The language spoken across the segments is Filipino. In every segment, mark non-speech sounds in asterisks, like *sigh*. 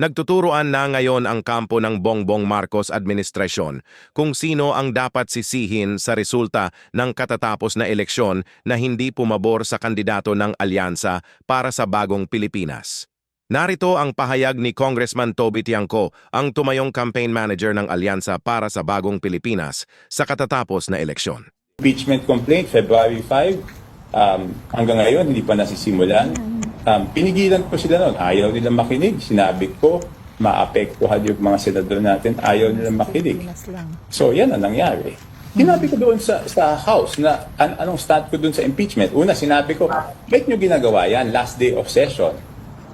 Nagtuturoan na ngayon ang kampo ng Bongbong Marcos administrasyon kung sino ang dapat sisihin sa resulta ng katatapos na eleksyon na hindi pumabor sa kandidato ng alyansa para sa bagong Pilipinas. Narito ang pahayag ni Congressman Toby Tiangco, ang tumayong campaign manager ng alyansa para sa bagong Pilipinas sa katatapos na eleksyon. impeachment complaint February 5 um, hanggang ngayon hindi pa nasisimulan um, pinigilan ko sila noon ayaw nilang makinig sinabi ko maapektuhan yung mga senador natin ayaw nilang makinig so yan ang nangyari Sinabi ko doon sa, sa House na an- anong stand ko doon sa impeachment. Una, sinabi ko, bakit nyo ginagawa yan? Last day of session.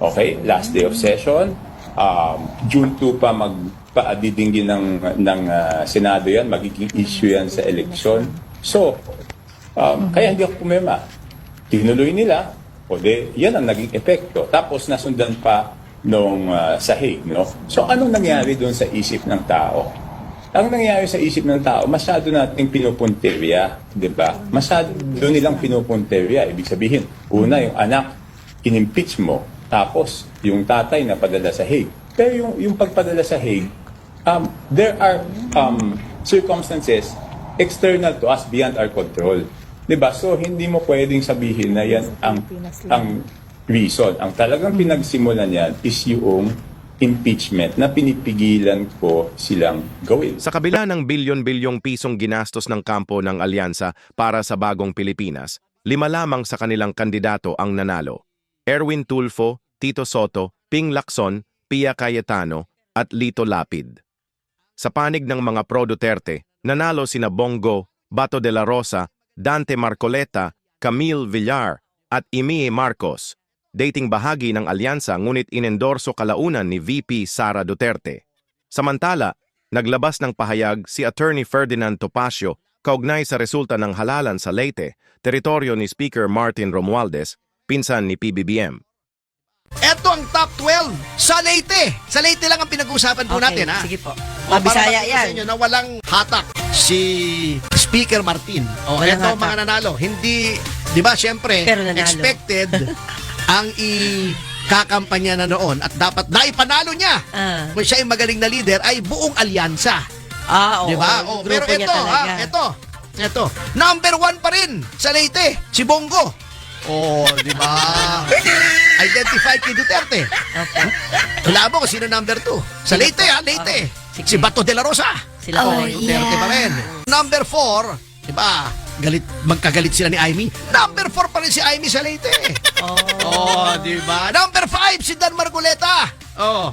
Okay? Last day of session. Um, June 2 pa magpaadidinggin ng, ng ah, Senado yan. Magiging issue yan sa election. So, um, kaya hindi ako pumema. Tinuloy nila. O de, yan ang naging epekto. Tapos nasundan pa nung ah, sahig. No? So, anong nangyari doon sa isip ng tao? Ang nangyayari sa isip ng tao, masyado nating pinupunterya, di ba? Masyado doon nilang pinupunterya. Ibig sabihin, una yung anak, inimpeach mo, tapos yung tatay na padala sa Hague. Pero yung, yung pagpadala sa Hague, um, there are um, circumstances external to us beyond our control. 'Di ba? So hindi mo pwedeng sabihin na yan ang ang reason. Ang talagang pinagsimulan yan is yung impeachment na pinipigilan ko silang gawin. Sa kabila ng bilyon-bilyong pisong ginastos ng kampo ng alyansa para sa bagong Pilipinas, lima lamang sa kanilang kandidato ang nanalo. Erwin Tulfo, Tito Soto, Ping Lacson, Pia Cayetano, at Lito Lapid. Sa panig ng mga pro-Duterte, nanalo sina Bongo, Bato de la Rosa, Dante Marcoleta, Camille Villar, at Imie Marcos, dating bahagi ng alyansa ngunit inendorso kalaunan ni VP Sara Duterte. Samantala, naglabas ng pahayag si Attorney Ferdinand Topacio kaugnay sa resulta ng halalan sa Leyte, teritoryo ni Speaker Martin Romualdez, pinsan ni PBBM. Ito ang top 12 sa Leyte. Sa Leyte lang ang pinag-uusapan po Okay, natin, ha? sige po. Mabisaya yan. sa inyo na walang hatak si Speaker Martin. O, Walang ito hatak. mga nanalo. Hindi, di ba, syempre, Pero nanalo. expected *laughs* ang i-kakampanya na noon at dapat naipanalo niya. Ah. Kung siya ay magaling na leader, ay buong alyansa. Ah, oo. Di ba? Oh, pero niya ito, talaga. ha, ito, ito. Number one pa rin sa Leyte, si Bongo. Oh, di ba? *laughs* Identified kay Duterte. Okay. Wala mo kung sino number two. Sa Leyte, ha? Leyte. Okay. Sige. Si Bato de la Rosa. Sila oh, pa rin. Duterte pa rin. Number four, di ba? Galit, magkagalit sila ni Amy. Number four pa rin si Amy sa Leyte. *laughs* Oh. Oh, di ba? Number five, si Dan Margoleta. Oh.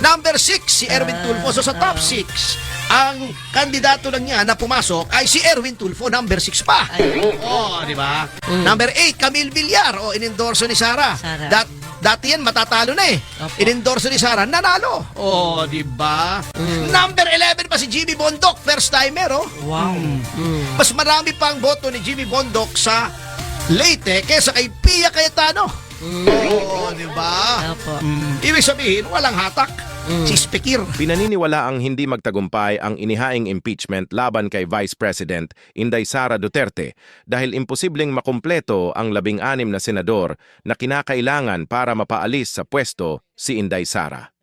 Number six, si Erwin Ah, Tulfo. So sa top six, ang kandidato lang niya na pumasok ay si Erwin Tulfo, number six pa. Ay. Oh, di ba? Number eight, Camille Villar. Oh, inendorso ni Sara. Sara. Dat, dati yan, matatalo na eh. Opo. Inendorso ni Sara, nanalo. Oh, di ba? Number 11 pa si Jimmy Bondok, first timer, oh. Wow. Mm. Mas marami pang boto ni Jimmy Bondok sa Leyte kesa kay Pia Cayetano. Oo, di ba? Opo. Mm. Ibig sabihin, walang hatak. Si Spekir. Pinaniniwala ang hindi magtagumpay ang inihaing impeachment laban kay Vice President Inday Sara Duterte dahil imposibleng makumpleto ang labing-anim na senador na kinakailangan para mapaalis sa pwesto si Inday Sara.